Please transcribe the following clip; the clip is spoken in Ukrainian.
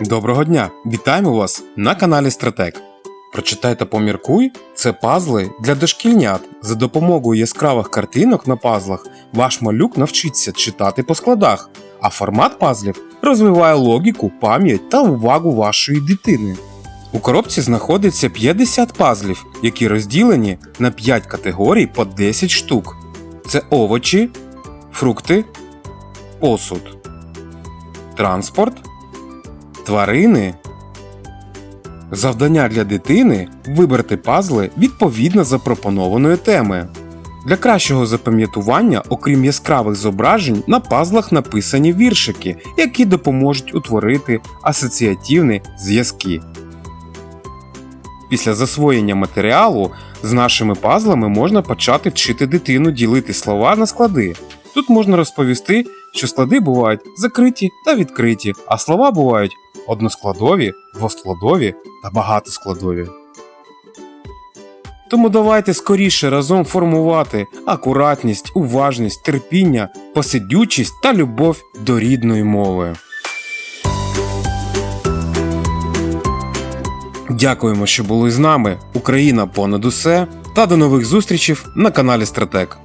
Доброго дня! Вітаємо вас на каналі Стратек. Прочитай та поміркуй це пазли для дошкільнят. За допомогою яскравих картинок на пазлах ваш малюк навчиться читати по складах, а формат пазлів розвиває логіку, пам'ять та увагу вашої дитини. У коробці знаходиться 50 пазлів, які розділені на 5 категорій по 10 штук. Це овочі, фрукти, посуд, транспорт, тварини. Завдання для дитини вибрати пазли відповідно запропонованої теми. Для кращого запам'ятування, окрім яскравих зображень, на пазлах написані віршики, які допоможуть утворити асоціативні зв'язки. Після засвоєння матеріалу з нашими пазлами можна почати вчити дитину ділити слова на склади. Тут можна розповісти, що склади бувають закриті та відкриті, а слова бувають односкладові, двоскладові та багатоскладові. Тому давайте скоріше разом формувати акуратність, уважність, терпіння, посидючість та любов до рідної мови. Дякуємо, що були з нами. Україна понад усе. Та до нових зустрічей на каналі Стратек.